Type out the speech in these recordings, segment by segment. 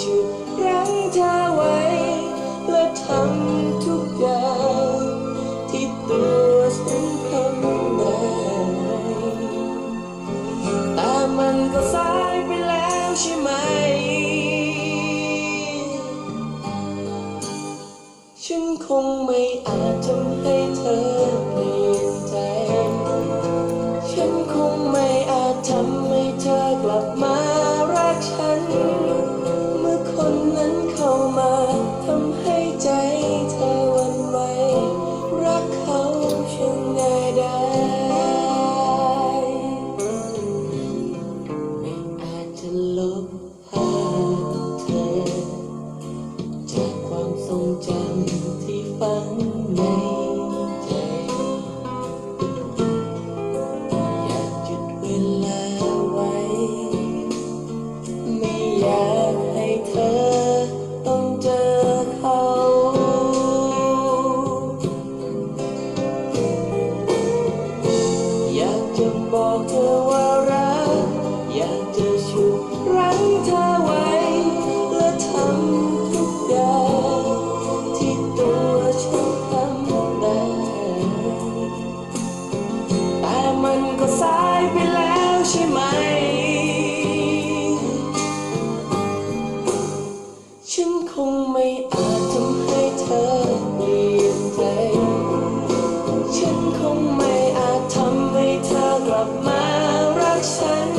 ฉุดรั้งเธอไว้ และทำทุกอย่างที่ตัวฉันทำได้แต่มันก็สายไปแล้วใช่ไหม ฉันคงไม่อาจทำให้เธอเปลี่ยนใจ ฉันคงไม่อาจทำ มันก็สายไปแล้วใช่ไหม ฉันคงไม่อาจทำให้เธอเปลี่ยนใจ ฉันคงไม่อาจทำให้เธอกลับมารักฉัน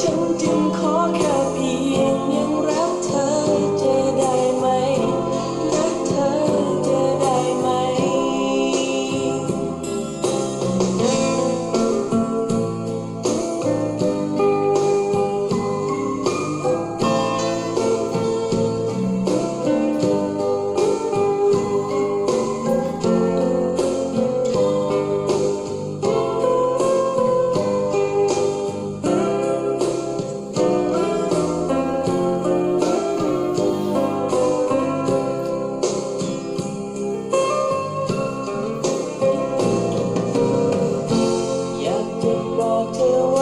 ฉันจึงขอแค่เพียงยังรักเธอจะได้ไหม รักเธอจะได้ไหม to